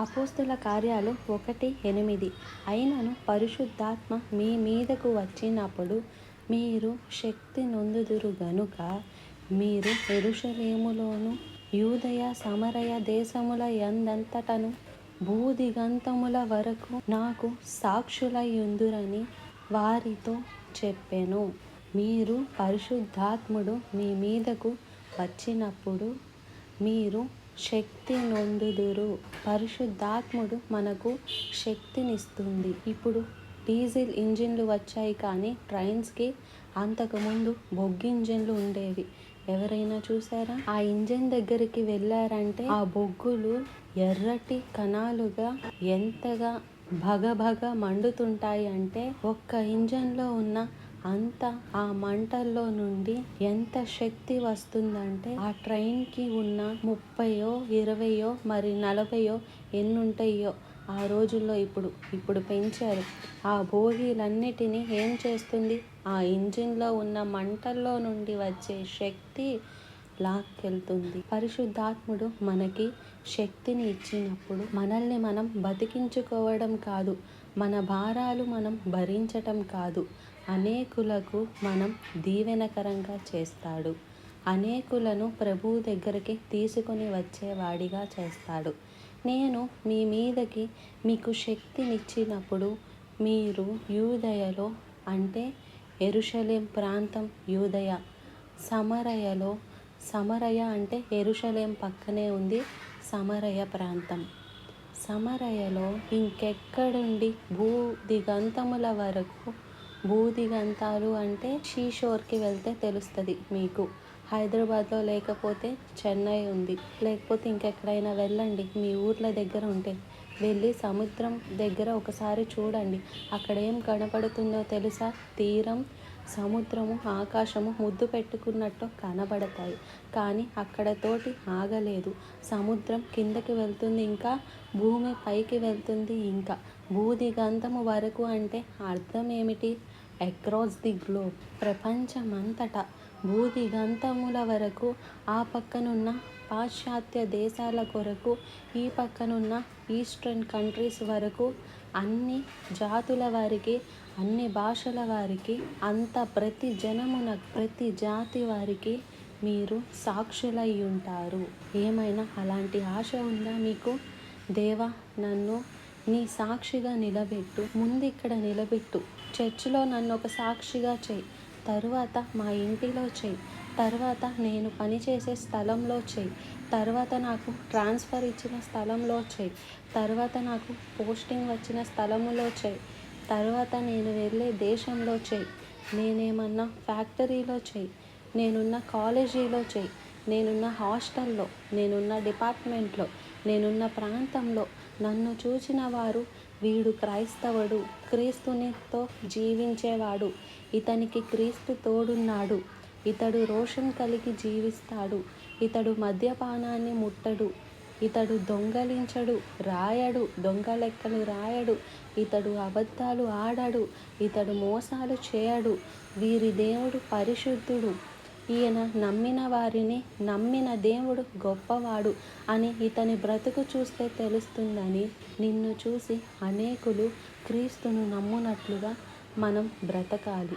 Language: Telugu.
అపోస్తుల కార్యాలు ఒకటి ఎనిమిది. అయినను పరిశుద్ధాత్మ మీ మీదకు వచ్చినప్పుడు మీరు శక్తి నొందుదురు గనుక మీరు ఎరుషలేములోను యూదయ సమరయ దేశముల ఎందంతటను భూదిగంతముల వరకు నాకు సాక్షులయుందురని వారితో చెప్పాను. మీరు పరిశుద్ధాత్ముడు మీ మీదకు వచ్చినప్పుడు మీరు శక్తి నొందుదురు. పరిశుద్ధాత్ముడు మనకు శక్తినిస్తుంది. ఇప్పుడు డీజిల్ ఇంజిన్లు వచ్చాయి కానీ ట్రైన్స్కి అంతకుముందు బొగ్గింజన్లు ఉండేవి. ఎవరైనా చూసారా ఆ ఇంజన్ దగ్గరికి వెళ్ళారంటే ఆ బొగ్గులు ఎర్రటి కణాలుగా ఎంతగా భగభగ మండుతుంటాయి అంటే ఒక్క ఇంజన్లో ఉన్న అంత ఆ మంటల్లో నుండి ఎంత శక్తి వస్తుందంటే ఆ ట్రైన్కి ఉన్న ముప్పయో ఇరవయో మరి నలభయో ఎన్నుంటాయో ఆ రోజుల్లో ఇప్పుడు ఇప్పుడు పెంచారు. ఆ భోగిలన్నిటినీ ఏం చేస్తుంది? ఆ ఇంజిన్లో ఉన్న మంటల్లో నుండి వచ్చే శక్తి లాక్కెళ్తుంది. పరిశుద్ధాత్ముడు మనకి శక్తిని ఇచ్చినప్పుడు మనల్ని మనం బతికించుకోవడం కాదు. మన భారాలు మనం భరించటం కాదు. అనేకులకు మనం దీవెనకరంగా చేస్తాడు. అనేకులను ప్రభువు దగ్గరికి తీసుకొని వచ్చేవాడిగా చేస్తాడు. నేను మీ మీదకి మీకు శక్తినిచ్చినప్పుడు మీరు యూదయలో అంటే ఎరుషలేం ప్రాంతం యూదయ సమరయలో సమరయ అంటే ఎరుషలేం పక్కనే ఉంది సమరయ ప్రాంతం. సమరయలో ఇంకెక్కడుండి భూ దిగంతముల వరకు? భూదిగంతాలు అంటే షీషోర్కి వెళ్తే తెలుస్తుంది మీకు. హైదరాబాద్లో లేకపోతే చెన్నై ఉంది. లేకపోతే ఇంకెక్కడైనా వెళ్ళండి. మీ ఊర్ల దగ్గర ఉంటే వెళ్ళి సముద్రం దగ్గర ఒకసారి చూడండి. అక్కడ ఏం కనపడుతుందో తెలుసా? తీరం సముద్రము ఆకాశము ముద్దు పెట్టుకున్నట్టు కనబడతాయి. కానీ అక్కడ తోటి ఆగలేదు. సముద్రం కిందకి వెళ్తుంది ఇంకా భూమి పైకి వెళ్తుంది ఇంకా. భూదిగంతము వరకు అంటే అర్థం ఏమిటి అక్రాస్ ది గ్లోబ్. ప్రపంచమంతటా. భూదిగంతముల వరకు ఆ పక్కనున్న పాశ్చాత్య దేశాల కొరకు ఈ పక్కనున్న ఈస్టర్న్ కంట్రీస్ వరకు అన్ని జాతుల వారికి అన్ని భాషల వారికి అంత ప్రతి జనమున ప్రతి జాతి వారికి మీరు సాక్షులై ఉంటారు. ఏమైనా అలాంటి ఆశ ఉందా మీకు? దేవా నన్ను నీ సాక్షిగా నిలబెట్టు ముందు ఇక్కడ నిలబెట్టు. చర్చిలో నన్ను ఒక సాక్షిగా చేయి తరువాత మా ఇంటిలో చేయి. తర్వాత నేను పనిచేసే స్థలంలో చేయి తర్వాత నాకు ట్రాన్స్ఫర్ ఇచ్చిన స్థలంలో చేయి తర్వాత నాకు పోస్టింగ్ వచ్చిన స్థలములో చేయి తర్వాత నేను వెళ్ళే దేశంలో చేయి నేనేమన్నా ఫ్యాక్టరీలో చేయి నేనున్న కాలేజీలో చేయి నేనున్న హాస్టల్లో నేనున్న డిపార్ట్మెంట్లో నేనున్న ప్రాంతంలో నన్ను చూచిన వారు వీడు క్రైస్తవుడు క్రీస్తునితో జీవించేవాడు ఇతనికి క్రీస్తు తోడున్నాడు. ఇతడు రోషం కలిగి జీవిస్తాడు. ఇతడు మద్యపానాన్ని ముట్టడు. ఇతడు దొంగలించడు రాయడు దొంగలెక్కలు రాయడు. ఇతడు అబద్ధాలు ఆడడు ఇతడు మోసాలు చేయడు. వీరి దేవుడు పరిశుద్ధుడు. ఈయన నమ్మిన వారిని నమ్మిన దేవుడు గొప్పవాడు అని ఇతని బ్రతుకు చూస్తే తెలుస్తుందని నిన్ను చూసి అనేకులు క్రీస్తును నమ్మునట్లుగా మనం బ్రతకాలి.